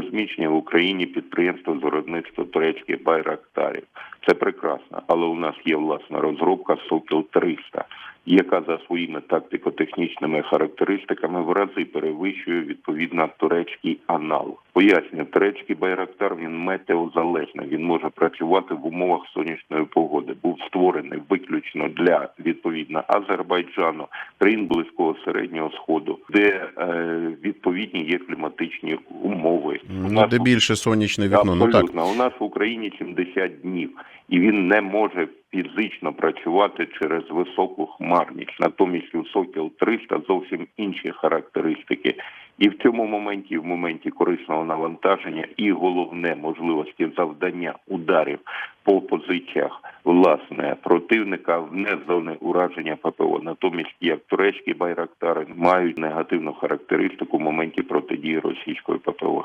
розміщення в Україні підприємства виробництва турецьких байрактарів. Це прекрасно, але у нас є власна розробка Сокіл 300 яка за своїми тактико-технічними характеристиками в рази перевищує відповідно турецький аналог. Пояснюю, турецький байрактар він метеозалежний. Він може працювати в умовах сонячної погоди. Був створений виключно для відповідно Азербайджану, країн близького середнього сходу, де е, відповідні є кліматичні умови. У Ну, нас де більше сонячне вікно. Ну так. У нас в Україні 70 днів, і він не може фізично працювати через високу хмарність. Натомість у Сокіл 300 зовсім інші характеристики. І в цьому моменті, в моменті корисного навантаження, і головне можливості завдання ударів по позиціях власне противника вне зони ураження ППО. Натомість, як турецькі байрактари мають негативну характеристику в моменті протидії російської ППО.